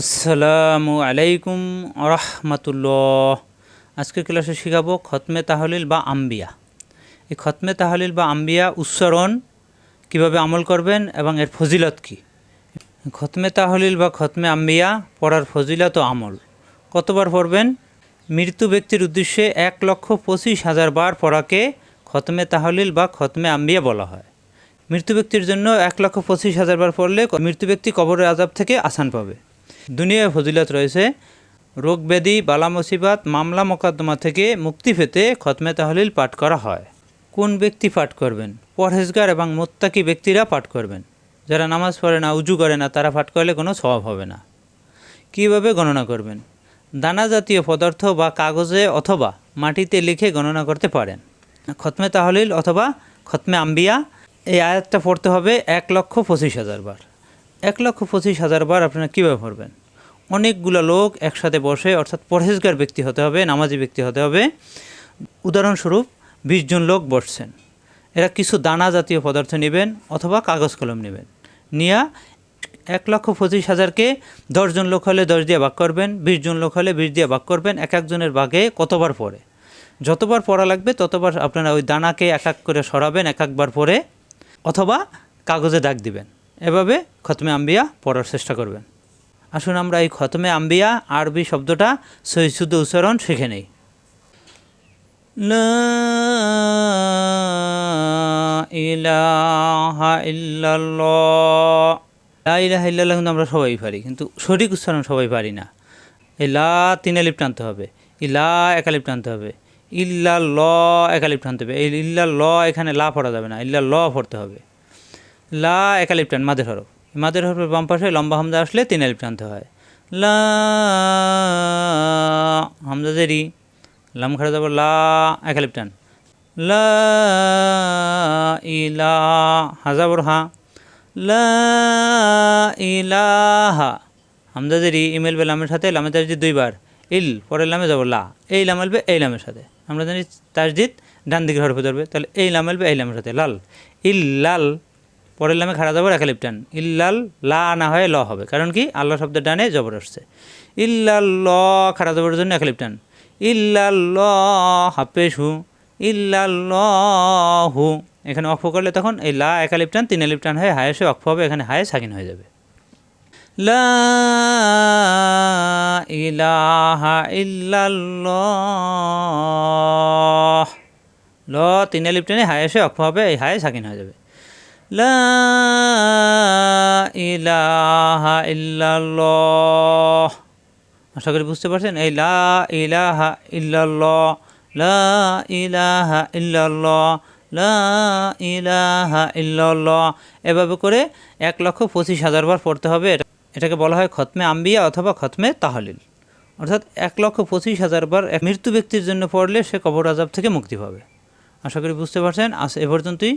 আসসালামু আলাইকুম রহমতুল্লাহ আজকের ক্লাসে শেখাবো খতমে তাহলিল বা আম্বিয়া। এই খতমে তাহলিল বা আম্বিয়া উচ্চারণ কীভাবে আমল করবেন এবং এর ফজিলত কী? খতমে তাহলিল বা খতমে আম্বিয়া পড়ার ফজিলত ও আমল। কতবার পড়বেন? মৃত্যু ব্যক্তির উদ্দেশ্যে এক লক্ষ পঁচিশ হাজার বার পড়াকে খতমে তাহলিল বা খতমে আম্বিয়া বলা হয়। মৃত্যু ব্যক্তির জন্য এক লক্ষ পঁচিশ হাজার বার পড়লে মৃত্যু ব্যক্তি কবরের আজাব থেকে আসান পাবে। দুনিয়ায় ফজিলত রয়েছে। রোগ ব্যাধি, বালা মুসিবাত, মামলা মোকদ্দমা থেকে মুক্তি পেতে খতমে তাহলিল পাঠ করা হয়। কোন ব্যক্তি পাঠ করবেন? পরহেজগার এবং মোত্তাকি ব্যক্তিরা পাঠ করবেন। যারা নামাজ পড়ে না, উজু করে না, তারা পাঠ করলে কোনো স্বভাব হবে না। কীভাবে গণনা করবেন? দানা জাতীয় পদার্থ বা কাগজে অথবা মাটিতে লিখে গণনা করতে পারেন। খতমে তাহলিল অথবা খতমে আম্বিয়া। এই আয়াতটা পড়তে হবে এক লক্ষ পঁচিশ হাজার বার। এক লক্ষ পঁচিশ হাজার বার আপনারা কীভাবে পড়বেন? অনেকগুলো লোক একসাথে বসে, অর্থাৎ পরহেজগার ব্যক্তি হতে হবে, নামাজি ব্যক্তি হতে হবে। উদাহরণস্বরূপ, বিশ জন লোক বসছেন। এরা কিছু দানা জাতীয় পদার্থ নেবেন অথবা কাগজ কলম নেবেন। নিয়া এক লক্ষ পঁচিশ হাজারকে দশজন লোক হলে দশ দিয়ে ভাগ করবেন, বিশ জন লোক হলে বিশ দিয়ে ভাগ করবেন, এক একজনের ভাগে কতবার পরে যতবার পড়া লাগবে, ততবার আপনারা ওই দানাকে এক এক করে সরাবেন, এক একবার পরে অথবা কাগজে ডাক দিবেন। এভাবে খতমে আম্বিয়া পড়ার চেষ্টা করবেন। আসুন আমরা এই খতমে আম্বিয়া আরবি শব্দটা সহিশুদ্ধ উচ্চারণ শিখে নেই। ইল্লাল্লাহ। কিন্তু আমরা সবাই পারি, কিন্তু সঠিক উচ্চারণ সবাই পারি না। এই লা তিন আলিপ টানতে হবে, ইলা একালিপ টানতে হবে ইল্লা ল একালিপ টানতে হবে ইল্লা ল এখানে লা পড়া যাবে না ইল্লা ল পড়তে হবে। লা একালিপ টান মাদের হরফ। মাদের হরফের বাম পাশে লম্বা হামজা আসলে তিন আলিপ টানতে হয়। লা হামজা জেরি লাম খাড়া যাব লা একালিপ টান। লা ইলা হাজাবর হা লা ইলাহা জেরি ইমেল বে লামের সাথে লামে তাজদিদ দুইবার। ইল, পরের লামে যাব লা। এই লাম আলবে এই লামের সাথে। আমরা জানি তাজদিদ ডান দিকে হরফে ধরবে, তাহলে এই লাম আলবে এই লামের সাথে, লাল। ইল, লাল পরের লামে খাড়া যাবর একালিপ টান ইল্লাল লা না হয় ল হবে, কারণ কি? আল্লাহ শব্দের ডানে জবর আসছে। ইল্লাল ল খাড়া যাবরের জন্য একালিপ টান ইল্লাল হাফেজ হু ইল্লাল হু। এখানে অক্ষ করলে তখন এই লা একালিপ টান তিন আলিপ টান হয়ে হায়েসে অক্ষ হবে, এখানে হায়ে সাকিন হয়ে যাবে। লা ইলাহা ইল্লাল্লাহ ল। তিন আলিপ টেনে হায় এসে অক্ষ হবে, এই হায়ে সাকিন হয়ে যাবে। লা ইলাহা ইল্লাল্লাহ। আশা করি বুঝতে পারছেন? এই লা ইলাহা ইল্লাল্লাহ, লা লা এভাবে করে এক লক্ষ পঁচিশ হাজার বার পড়তে হবে। এটা এটাকে বলা হয় খতমে আম্বিয়া অথবা খতমে তাহলিল। অর্থাৎ এক লক্ষ পঁচিশ হাজার বার মৃত্যু ব্যক্তির জন্য পড়লে সে কবর আজাব থেকে মুক্তি পাবে। আশা করি বুঝতে পারছেন? আজ এ পর্যন্তই।